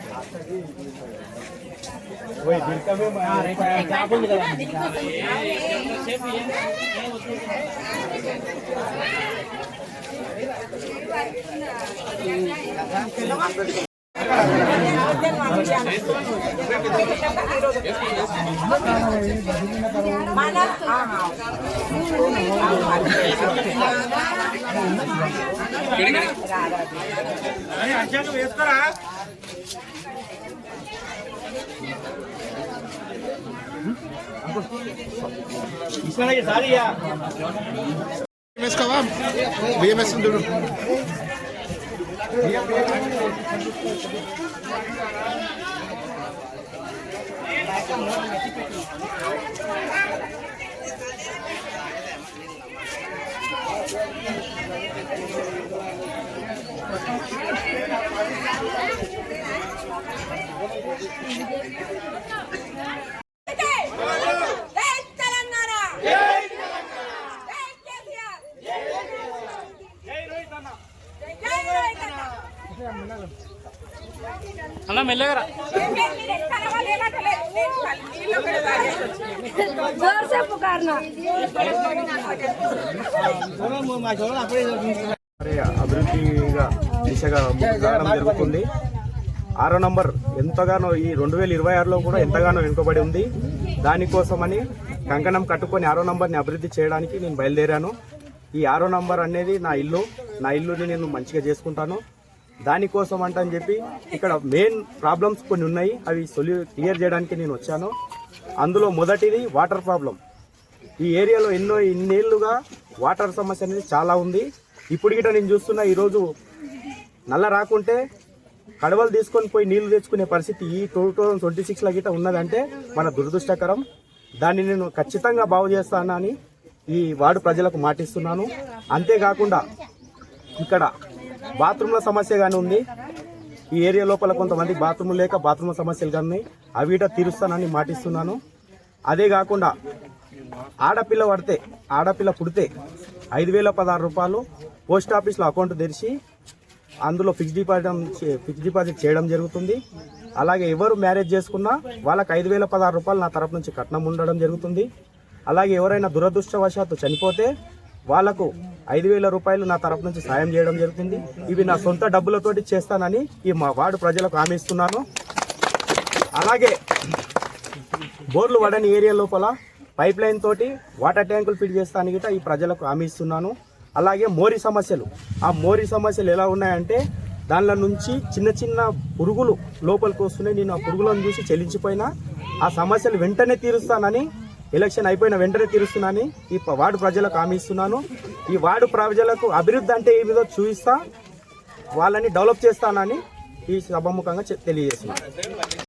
వేసుకోవా బియ్యం వేస్తుంది చూడు జై తెలంగాణ జై కేసీఆర్ జై రోహిత్ అన్న అన్న మెల్లగరా మీరు ఎక్కడ వాళ్ళు అన్న మెల్లగరా అభివృద్ధిగా దిశగా జరుగుతుంది. ఆరో నంబర్ ఎంతగానో ఈ రెండు వేల ఇరవై ఆరులో కూడా ఎంతగానో వెనుకబడి ఉంది. దానికోసమని కంకణం కట్టుకొని ఆరో నంబర్ని అభివృద్ధి చేయడానికి నేను బయలుదేరాను. ఈ ఆరో నంబర్ అనేది నా ఇల్లు. నా ఇల్లుని నేను మంచిగా చేసుకుంటాను. దానికోసం అంట అని చెప్పి ఇక్కడ మెయిన్ ప్రాబ్లమ్స్ కొన్ని ఉన్నాయి. అవి సొల్యూ క్లియర్ చేయడానికి నేను వచ్చాను. అందులో మొదటిది వాటర్ ప్రాబ్లం. ఈ ఏరియాలో ఎన్నో ఇన్నేళ్ళుగా వాటర్ సమస్య అనేది చాలా ఉంది. ఇప్పుడు గిట నేను చూస్తున్న ఈరోజు నల్ల రాకుంటే కడవలు తీసుకొని పోయి నీళ్ళు తెచ్చుకునే పరిస్థితి ఈ టూ థౌజండ్ ట్వంటీ సిక్స్లో గిట్ట ఉన్నదంటే మన దురదృష్టకరం. దాన్ని నేను ఖచ్చితంగా బాగు చేస్తానని ఈ వార్డు ప్రజలకు మాటిస్తున్నాను. అంతేకాకుండా ఇక్కడ బాత్రూమ్ల సమస్య కానీ ఉంది. ఈ ఏరియా లోపల కొంతమంది బాత్రూమ్ లేక బాత్రూమ్ సమస్యలు కానీ ఉన్నాయి. అవి తీరుస్తానని మాటిస్తున్నాను. అదే కాకుండా ఆడపిల్ల పడితే ఆడపిల్ల పుడితే ఐదు వేల పదహారు రూపాయలు పోస్ట్ ఆఫీస్లో అకౌంట్ తెరిచి అందులో ఫిక్స్ డిపాజిట్ ఫిక్స్ డిపాజిట్ చేయడం జరుగుతుంది. అలాగే ఎవరు మ్యారేజ్ చేసుకున్నా వాళ్ళకి ఐదు వేల పదహారు రూపాయలు నా తరపు నుంచి కట్నం ఉండడం జరుగుతుంది. అలాగే ఎవరైనా దురదృష్టవశాత్తు చనిపోతే వాళ్ళకు ఐదు వేల రూపాయలు నా తరపు నుంచి సాయం చేయడం జరుగుతుంది. ఇవి నా సొంత డబ్బులతోటి చేస్తానని ఈ మా వార్డు ప్రజలకు హామీ ఇస్తున్నాను. అలాగే బోర్లు వడని ఏరియా లోపల పైప్ లైన్ తోటి వాటర్ ట్యాంకులు ఫిట్ చేస్తానికి గిట్ట ఈ ప్రజలకు హామీ ఇస్తున్నాను. అలాగే మోరి సమస్యలు. ఆ మోరి సమస్యలు ఎలా ఉన్నాయంటే దానిలో నుంచి చిన్న చిన్న పురుగులు లోపలికి వస్తున్నాయి. నేను ఆ పురుగులను చూసి చెల్లించిపోయినా ఆ సమస్యలు వెంటనే తీరుస్తానని ఎలక్షన్ అయిపోయిన వెంటనే తీరుస్తున్నానని ఈ వార్డు ప్రజలకు హామీ ఇస్తున్నాను. ఈ వార్డు ప్రజలకు అభివృద్ధి అంటే ఏమిదో చూపిస్తా వాళ్ళని డెవలప్ చేస్తానని ఈ సభాముఖంగా తెలియజేస్తున్నాను.